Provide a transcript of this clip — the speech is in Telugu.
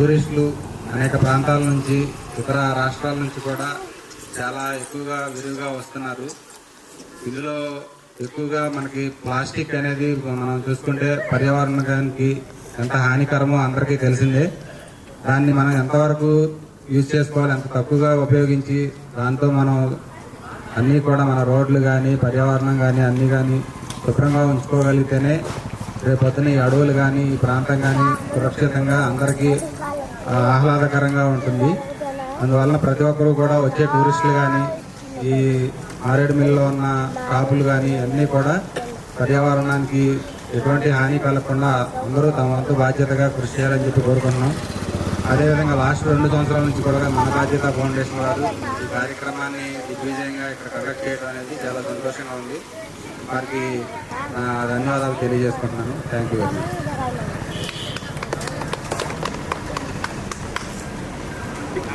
టూరిస్టులు అనేక ప్రాంతాల నుంచి ఇతర రాష్ట్రాల నుంచి కూడా చాలా ఎక్కువగా విరివిగా వస్తున్నారు. ఇందులో ఎక్కువగా మనకి ప్లాస్టిక్ అనేది మనం చూసుకుంటే పర్యావరణానికి ఎంత హానికరమో అందరికీ తెలిసిందే. దాన్ని మనం ఎంతవరకు యూజ్ చేసుకోవాలి ఎంత తక్కువగా ఉపయోగించి దాంతో మనం అన్నీ కూడా మన రోడ్లు కానీ పర్యావరణం కానీ అన్నీ కానీ శుభ్రంగా ఉంచుకోగలిగితేనే రేపొద్దున ఈ అడవులు కానీ ఈ ప్రాంతం కానీ సురక్షితంగా అందరికీ ఆహ్లాదకరంగా ఉంటుంది. అందువలన ప్రతి ఒక్కరూ కూడా వచ్చే టూరిస్టులు కానీ ఈ మారేడుమిల్లిలో ఉన్న కాపులు కానీ అన్నీ కూడా పర్యావరణానికి ఎటువంటి హాని కలగకుండా అందరూ తమ వంతు బాధ్యతగా కృషి చేయాలని చెప్పి కోరుకుంటున్నాం. అదేవిధంగా లాస్ట్ రెండు సంవత్సరాల నుంచి కూడా మన బాధ్యత ఫౌండేషన్ వారు ఈ కార్యక్రమాన్ని దిగ్విజయంగా ఇక్కడ కండక్ట్ చేయడం అనేది చాలా సంతోషంగా ఉంది. వారికి ధన్యవాదాలు తెలియజేసుకుంటున్నాను. Thank you very much